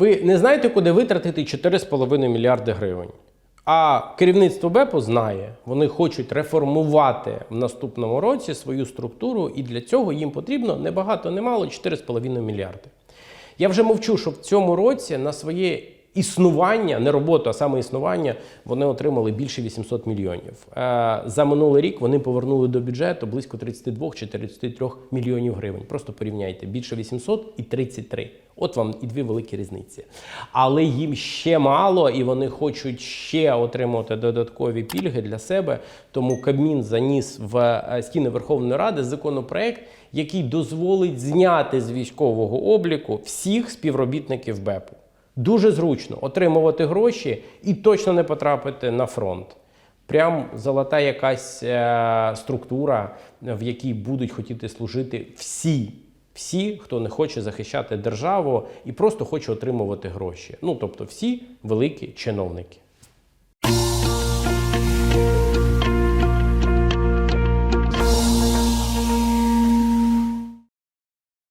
Ви не знаєте, куди витратити 4,5 мільярди гривень. А керівництво БЕПу знає, вони хочуть реформувати в наступному році свою структуру, і для цього їм потрібно небагато, немало 4,5 мільярди. Я вже мовчу, що в цьому році на своє існування, не роботу, а саме існування, вони отримали більше 800 мільйонів. Е, За минулий рік вони повернули до бюджету близько 32 чи 33 мільйонів гривень. Просто порівняйте більше 800 і 33. От вам і дві великі різниці. Але їм ще мало, і вони хочуть ще отримати додаткові пільги для себе. Тому Кабмін заніс в е, стіни Верховної Ради законопроект, який дозволить зняти з військового обліку всіх співробітників БЕПу. Дуже зручно отримувати гроші і точно не потрапити на фронт. Прям золота якась е, структура, в якій будуть хотіти служити всі. Всі, хто не хоче захищати державу і просто хоче отримувати гроші. Ну тобто всі великі чиновники.